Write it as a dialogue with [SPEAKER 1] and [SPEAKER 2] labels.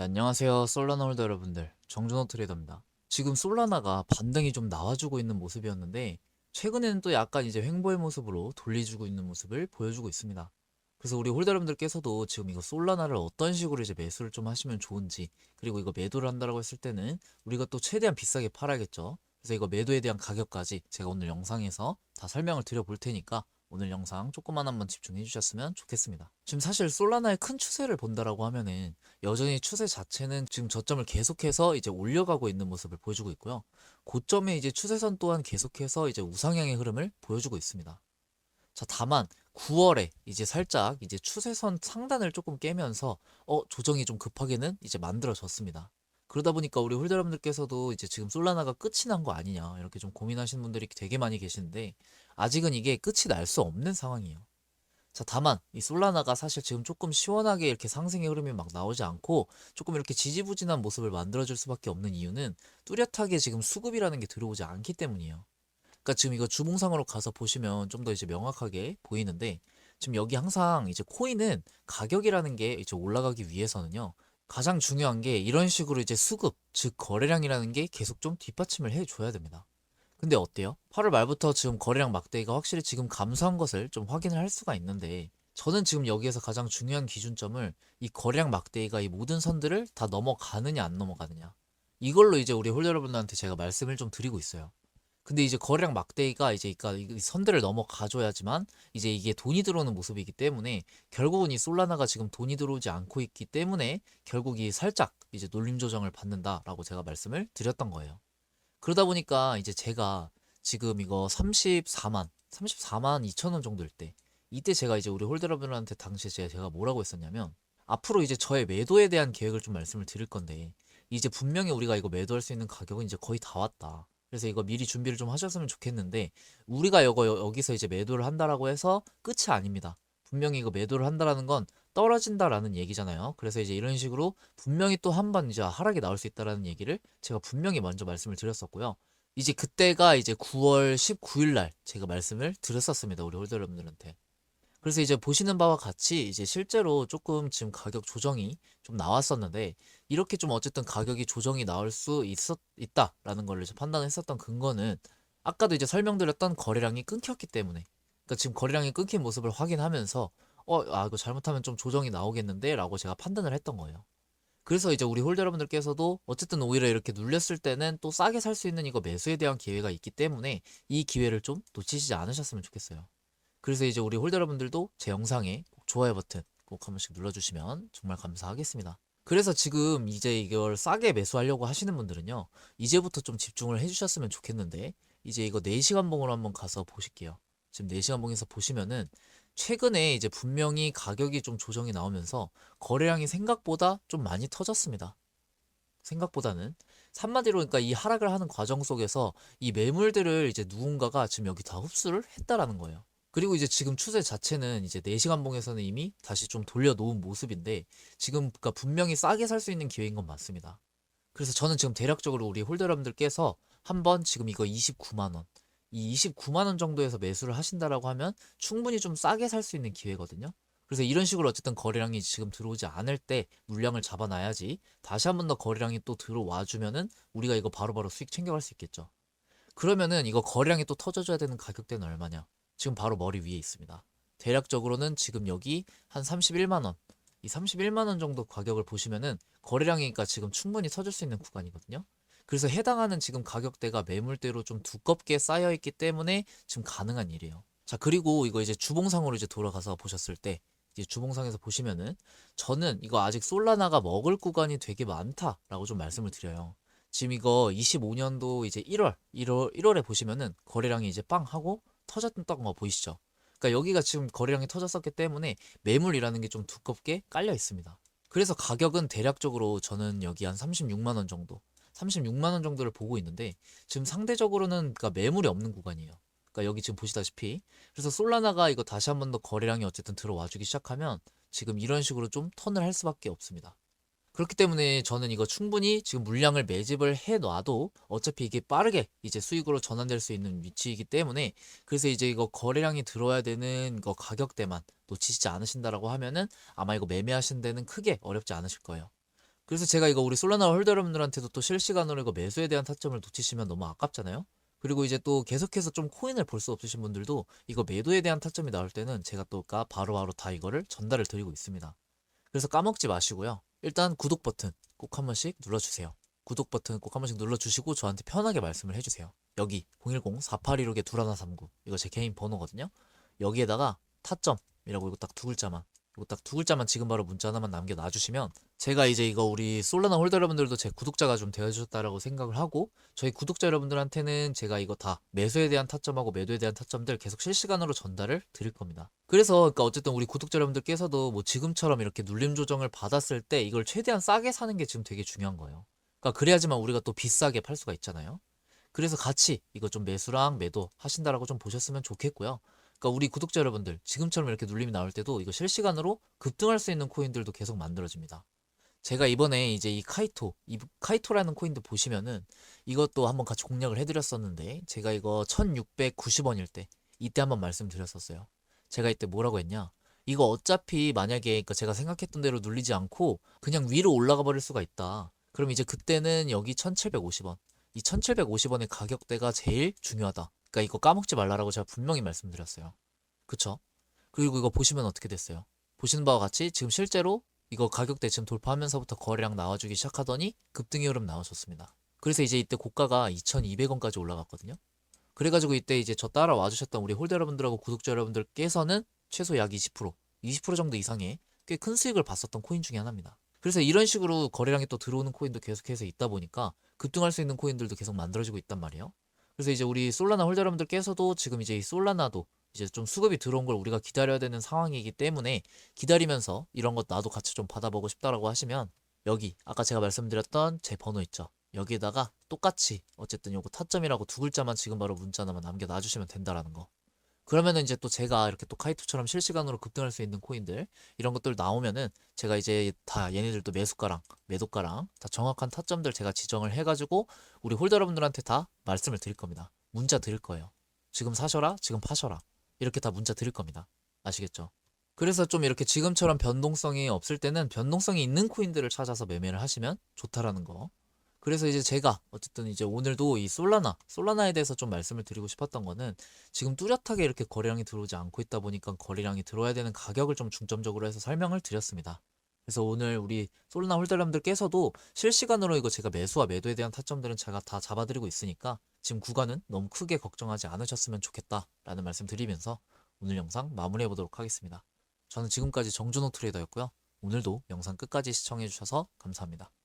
[SPEAKER 1] 네, 안녕하세요. 솔라나 홀더 여러분들. 정준호 트레이더입니다. 지금 솔라나가 반등이 좀 나와주고 있는 모습이었는데, 최근에는 또 약간 이제 횡보의 모습으로 돌려주고 있는 모습을 보여주고 있습니다. 그래서 우리 홀더 여러분들께서도 지금 이거 솔라나를 어떤 식으로 이제 매수를 좀 하시면 좋은지, 그리고 이거 매도를 한다라고 했을 때는 우리가 또 최대한 비싸게 팔아야겠죠. 그래서 이거 매도에 대한 가격까지 제가 오늘 영상에서 다 설명을 드려 볼 테니까 오늘 영상 조금만 한번 집중해 주셨으면 좋겠습니다. 지금 사실 솔라나의 큰 추세를 본다라고 하면은 여전히 추세 자체는 지금 저점을 계속해서 이제 올려가고 있는 모습을 보여주고 있고요. 고점에 이제 추세선 또한 계속해서 이제 우상향의 흐름을 보여주고 있습니다. 자, 다만 9월에 이제 살짝 이제 추세선 상단을 조금 깨면서 어, 조정이 좀 급하게는 이제 만들어졌습니다. 그러다 보니까 우리 홀더 여러분들께서도 이제 지금 솔라나가 끝이 난 거 아니냐 이렇게 좀 고민하시는 분들이 되게 많이 계시는데 아직은 이게 끝이 날 수 없는 상황이에요. 자, 다만 이 솔라나가 사실 지금 조금 시원하게 이렇게 상승의 흐름이 막 나오지 않고 조금 이렇게 지지부진한 모습을 만들어줄 수밖에 없는 이유는 뚜렷하게 지금 수급이라는 게 들어오지 않기 때문이에요. 그러니까 지금 이거 주봉상으로 가서 보시면 좀 더 이제 명확하게 보이는데 지금 여기 항상 이제 코인은 가격이라는 게 이제 올라가기 위해서는요. 가장 중요한 게 이런 식으로 이제 수급, 즉 거래량이라는 게 계속 좀 뒷받침을 해줘야 됩니다. 근데 어때요? 8월 말부터 지금 거래량 막대기가 확실히 지금 감소한 것을 좀 확인을 할 수가 있는데 저는 지금 여기에서 가장 중요한 기준점을 이 거래량 막대기가 이 모든 선들을 다 넘어가느냐 안 넘어가느냐 이걸로 이제 우리 홀더 여러분들한테 제가 말씀을 좀 드리고 있어요. 근데 이제 거래량 막대기가 이제 그러니까 이 선들을 넘어가줘야지만 이제 이게 돈이 들어오는 모습이기 때문에 결국은 이 솔라나가 지금 돈이 들어오지 않고 있기 때문에 결국 이 살짝 이제 놀림 조정을 받는다라고 제가 말씀을 드렸던 거예요. 그러다 보니까 이제 제가 지금 이거 34만, 34만 2천 원 정도일 때 이때 제가 이제 우리 홀더 여러분들한테 당시에 제가 뭐라고 했었냐면 앞으로 이제 저의 매도에 대한 계획을 좀 말씀을 드릴 건데 이제 분명히 우리가 이거 매도할 수 있는 가격은 이제 거의 다 왔다. 그래서 이거 미리 준비를 좀 하셨으면 좋겠는데 우리가 이거 여- 여기서 이제 매도를 한다라고 해서 끝이 아닙니다. 분명히 이거 매도를 한다라는 건 떨어진다라는 얘기잖아요. 그래서 이제 이런 식으로 분명히 또 한 번 이제 하락이 나올 수 있다라는 얘기를 제가 분명히 먼저 말씀을 드렸었고요. 이제 그때가 이제 9월 19일 날 제가 말씀을 드렸었습니다. 우리 홀더 여러분들한테. 그래서 이제 보시는 바와 같이 이제 실제로 조금 지금 가격 조정이 좀 나왔었는데 이렇게 좀 어쨌든 가격이 조정이 나올 수 있었 있다라는 걸 이제 판단했었던 근거는 아까도 이제 설명드렸던 거래량이 끊겼기 때문에 그러니까 지금 거래량이 끊긴 모습을 확인하면서 어, 아 이거 잘못하면 좀 조정이 나오겠는데 라고 제가 판단을 했던 거예요. 그래서 이제 우리 홀더 여러분들께서도 어쨌든 오히려 이렇게 눌렸을 때는 또 싸게 살 수 있는 이거 매수에 대한 기회가 있기 때문에 이 기회를 좀 놓치지 않으셨으면 좋겠어요. 그래서 이제 우리 홀더 여러분들도 제 영상에 꼭 좋아요 버튼 꼭 한 번씩 눌러주시면 정말 감사하겠습니다. 그래서 지금 이제 이걸 싸게 매수하려고 하시는 분들은요, 이제부터 좀 집중을 해주셨으면 좋겠는데, 이제 이거 4시간 봉으로 한번 가서 보실게요. 지금 4시간 봉에서 보시면은, 최근에 이제 분명히 가격이 좀 조정이 나오면서 거래량이 생각보다 좀 많이 터졌습니다. 생각보다는. 한마디로 그러니까 이 하락을 하는 과정 속에서 이 매물들을 이제 누군가가 지금 여기 다 흡수를 했다라는 거예요. 그리고 이제 지금 추세 자체는 이제 4시간 봉에서는 이미 다시 좀 돌려놓은 모습인데 지금 그러니까 분명히 싸게 살 수 있는 기회인 건 맞습니다. 그래서 저는 지금 대략적으로 우리 홀더 여러분들께서 한번 지금 이거 29만 원, 이 29만 원 정도에서 매수를 하신다라고 하면 충분히 좀 싸게 살 수 있는 기회거든요. 그래서 이런 식으로 어쨌든 거래량이 지금 들어오지 않을 때 물량을 잡아놔야지 다시 한 번 더 거래량이 또 들어와 주면은 우리가 이거 바로바로 수익 챙겨갈 수 있겠죠. 그러면은 이거 거래량이 또 터져줘야 되는 가격대는 얼마냐? 지금 바로 머리 위에 있습니다. 대략적으로는 지금 여기 한 31만 원, 이 31만 원 정도 가격을 보시면은 거래량이니까 지금 충분히 터질 수 있는 구간이거든요. 그래서 해당하는 지금 가격대가 매물대로 좀 두껍게 쌓여 있기 때문에 지금 가능한 일이에요. 자, 그리고 이거 이제 주봉상으로 이제 돌아가서 보셨을 때 이제 주봉상에서 보시면은 저는 이거 아직 솔라나가 먹을 구간이 되게 많다라고 좀 말씀을 드려요. 지금 이거 25년도 이제 1월, 1월, 1월에 보시면은 거래량이 이제 빵 하고 터졌던 거 보이시죠? 그러니까 여기가 지금 거래량이 터졌었기 때문에 매물이라는 게 좀 두껍게 깔려 있습니다. 그래서 가격은 대략적으로 저는 여기 한 36만 원 정도, 36만 원 정도를 보고 있는데 지금 상대적으로는 그러니까 매물이 없는 구간이에요. 그러니까 여기 지금 보시다시피 그래서 솔라나가 이거 다시 한 번 더 거래량이 어쨌든 들어와 주기 시작하면 지금 이런 식으로 좀 턴을 할 수밖에 없습니다. 그렇기 때문에 저는 이거 충분히 지금 물량을 매집을 해 놔도 어차피 이게 빠르게 이제 수익으로 전환될 수 있는 위치이기 때문에 그래서 이제 이거 거래량이 들어야 되는 거 가격대만 놓치지 않으신다라고 하면은 아마 이거 매매하신 데는 크게 어렵지 않으실 거예요. 그래서 제가 이거 우리 솔라나 홀더 여러분들한테도 또 실시간으로 이거 매수에 대한 타점을 놓치시면 너무 아깝잖아요. 그리고 이제 또 계속해서 좀 코인을 볼 수 없으신 분들도 이거 매도에 대한 타점이 나올 때는 제가 또 가- 바로 바로 다 이거를 전달을 드리고 있습니다. 그래서 까먹지 마시고요. 일단 구독 버튼 꼭 한 번씩 눌러주세요. 구독 버튼 꼭 한 번씩 눌러주시고 저한테 편하게 말씀을 해주세요. 여기 010-4816에 둘하나 39 이거 제 개인 번호거든요. 여기에다가 타점이라고 이거 딱 두 글자만 이거 딱 두 글자만 지금 바로 문자 하나만 남겨 놔주시면 제가 이제 이거 우리 솔라나 홀더 여러분들도 제 구독자가 좀 되어주셨다라고 생각을 하고 저희 구독자 여러분들한테는 제가 이거 다 매수에 대한 타점하고 매도에 대한 타점들 계속 실시간으로 전달을 드릴 겁니다. 그래서 그러니까 어쨌든 우리 구독자 여러분들께서도 뭐 지금처럼 이렇게 눌림 조정을 받았을 때 이걸 최대한 싸게 사는 게 지금 되게 중요한 거예요. 그러니까 그래야지만 우리가 또 비싸게 팔 수가 있잖아요. 그래서 같이 이거 좀 매수랑 매도 하신다라고 좀 보셨으면 좋겠고요. 그러니까 우리 구독자 여러분들 지금처럼 이렇게 눌림이 나올 때도 이거 실시간으로 급등할 수 있는 코인들도 계속 만들어집니다. 제가 이번에 이제 이 카이토, 이 카이토라는 코인도 보시면은 이것도 한번 같이 공략을 해드렸었는데 제가 이거 1690원일 때 이때 한번 말씀드렸었어요. 제가 이때 뭐라고 했냐? 이거 어차피 만약에 그러니까 제가 생각했던 대로 눌리지 않고 그냥 위로 올라가 버릴 수가 있다. 그럼 이제 그때는 여기 1750원. 이 1750원의 가격대가 제일 중요하다. 그러니까 이거 까먹지 말라라고 제가 분명히 말씀드렸어요. 그쵸? 그리고 이거 보시면 어떻게 됐어요? 보시는 바와 같이 지금 실제로 이거 가격대 지금 돌파하면서부터 거래량 나와주기 시작하더니 급등의 흐름 나와줬습니다. 그래서 이제 이때 고가가 2200원까지 올라갔거든요. 그래가지고 이때 이제 저 따라와 주셨던 우리 홀더 여러분들하고 구독자 여러분들께서는 최소 약 20%, 20% 정도 이상의 꽤 큰 수익을 봤었던 코인 중에 하나입니다. 그래서 이런 식으로 거래량이 또 들어오는 코인도 계속해서 있다 보니까 급등할 수 있는 코인들도 계속 만들어지고 있단 말이에요. 그래서 이제 우리 솔라나 홀더 여러분들께서도 지금 이제 이 솔라나도 이제 좀 수급이 들어온 걸 우리가 기다려야 되는 상황이기 때문에 기다리면서 이런 것 나도 같이 좀 받아보고 싶다라고 하시면 여기 아까 제가 말씀드렸던 제 번호 있죠. 여기에다가 똑같이 어쨌든 요거 타점이라고 두 글자만 지금 바로 문자 하나만 남겨 놔주시면 된다라는 거. 그러면은 이제 또 제가 이렇게 또 카이토처럼 실시간으로 급등할 수 있는 코인들 이런 것들 나오면은 제가 이제 다 얘네들도 매수가랑 매도가랑 다 정확한 타점들 제가 지정을 해가지고 우리 홀더 여러분들한테 다 말씀을 드릴 겁니다. 문자 드릴 거예요. 지금 사셔라, 지금 파셔라. 이렇게 다 문자 드릴 겁니다. 아시겠죠? 그래서 좀 이렇게 지금처럼 변동성이 없을 때는 변동성이 있는 코인들을 찾아서 매매를 하시면 좋다라는 거. 그래서 이제 제가 어쨌든 이제 오늘도 이 솔라나, 솔라나에 대해서 좀 말씀을 드리고 싶었던 거는 지금 뚜렷하게 이렇게 거래량이 들어오지 않고 있다 보니까 거래량이 들어와야 되는 가격을 좀 중점적으로 해서 설명을 드렸습니다. 그래서 오늘 우리 솔라나 홀더람들께서도 실시간으로 이거 제가 매수와 매도에 대한 타점들은 제가 다 잡아드리고 있으니까 지금 구간은 너무 크게 걱정하지 않으셨으면 좋겠다라는 말씀 드리면서 오늘 영상 마무리해 보도록 하겠습니다. 저는 지금까지 정준호 트레이더였고요. 오늘도 영상 끝까지 시청해 주셔서 감사합니다.